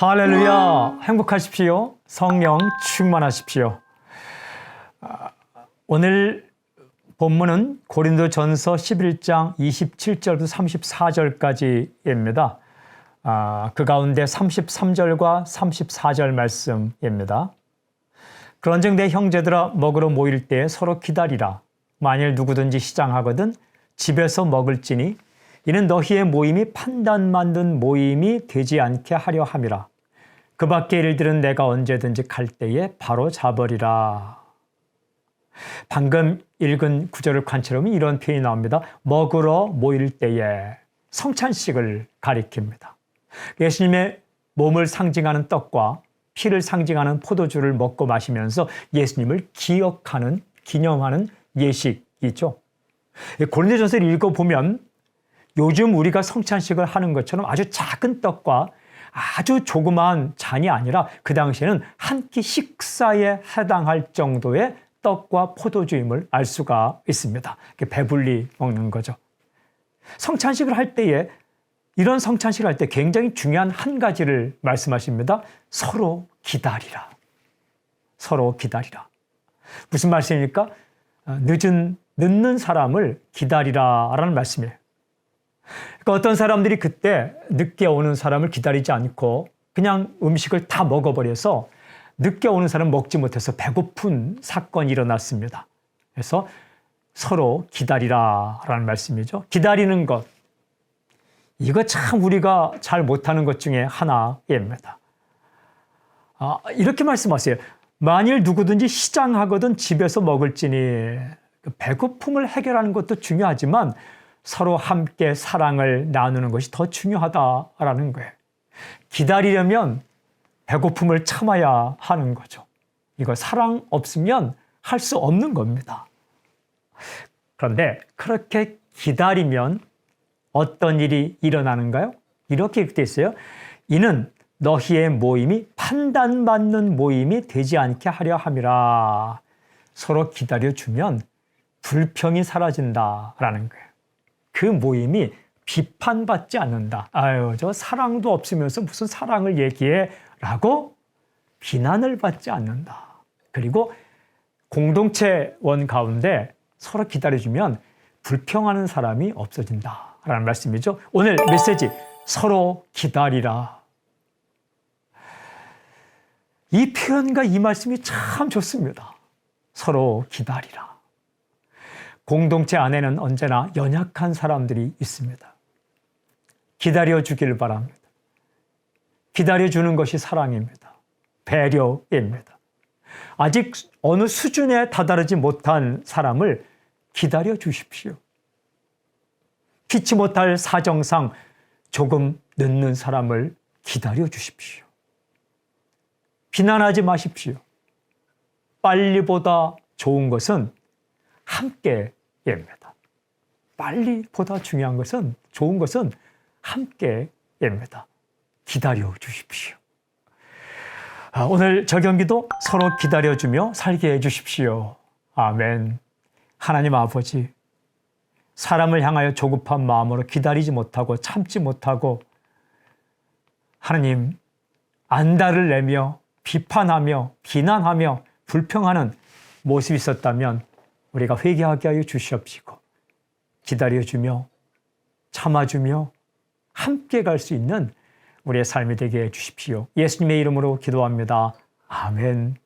할렐루야. 행복하십시오. 성령 충만하십시오. 아, 오늘 본문은 고린도 전서 11장 27절부터 34절까지입니다. 아, 그 가운데 33절과 34절 말씀입니다. 그런즉 내 형제들아 먹으러 모일 때 서로 기다리라. 만일 누구든지 시장하거든 집에서 먹을지니 이는 너희의 모임이 판단 만든 모임이 되지 않게 하려 함이라. 그 밖의 일들은 내가 언제든지 갈 때에 바로 자버리라. 방금 읽은 구절을 관찰하면 이런 표현이 나옵니다. 먹으러 모일 때에 성찬식을 가리킵니다. 예수님의 몸을 상징하는 떡과 피를 상징하는 포도주를 먹고 마시면서 예수님을 기억하는, 기념하는 예식이죠. 고린도전서를 읽어보면 요즘 우리가 성찬식을 하는 것처럼 아주 작은 떡과 아주 조그마한 잔이 아니라 그 당시에는 한 끼 식사에 해당할 정도의 떡과 포도주임을 알 수가 있습니다. 배불리 먹는 거죠. 성찬식을 할 때에 이런 성찬식을 할 때 굉장히 중요한 한 가지를 말씀하십니다. 서로 기다리라. 서로 기다리라. 무슨 말씀입니까? 늦은 늦는 사람을 기다리라라는 말씀이에요. 그러니까 어떤 사람들이 그때 늦게 오는 사람을 기다리지 않고 그냥 음식을 다 먹어버려서 늦게 오는 사람 먹지 못해서 배고픈 사건이 일어났습니다. 그래서 서로 기다리라 라는 말씀이죠. 기다리는 것. 이거 참 우리가 잘 못하는 것 중에 하나입니다. 아, 이렇게 말씀하세요. 만일 누구든지 시장하거든 집에서 먹을지니 배고픔을 해결하는 것도 중요하지만 서로 함께 사랑을 나누는 것이 더 중요하다라는 거예요. 기다리려면 배고픔을 참아야 하는 거죠. 이거 사랑 없으면 할 수 없는 겁니다. 그런데 그렇게 기다리면 어떤 일이 일어나는가요? 이렇게 되어 있어요. 이는 너희의 모임이 판단받는 모임이 되지 않게 하려 함이라. 서로 기다려주면 불평이 사라진다라는 거예요. 그 모임이 비판받지 않는다. 아유, 저 사랑도 없으면서 무슨 사랑을 얘기해? 라고 비난을 받지 않는다. 그리고 공동체원 가운데 서로 기다려주면 불평하는 사람이 없어진다. 라는 말씀이죠. 오늘 메시지, 서로 기다리라. 이 표현과 이 말씀이 참 좋습니다. 서로 기다리라. 공동체 안에는 언제나 연약한 사람들이 있습니다. 기다려 주길 바랍니다. 기다려 주는 것이 사랑입니다. 배려입니다. 아직 어느 수준에 다다르지 못한 사람을 기다려 주십시오. 피치 못할 사정상 조금 늦는 사람을 기다려 주십시오. 비난하지 마십시오. 빨리보다 좋은 것은 함께 입니다. 빨리보다 중요한 것은 좋은 것은 함께입니다. 기다려 주십시오. 아, 오늘 저 경기도 서로 기다려주며 살게 해주십시오. 아멘. 하나님 아버지, 사람을 향하여 조급한 마음으로 기다리지 못하고 참지 못하고 하나님 안달을 내며 비판하며 비난하며 불평하는 모습이 있었다면 우리가 회개하게 하여 주시옵시고 기다려주며 참아주며 함께 갈 수 있는 우리의 삶이 되게 해 주십시오. 예수님의 이름으로 기도합니다. 아멘.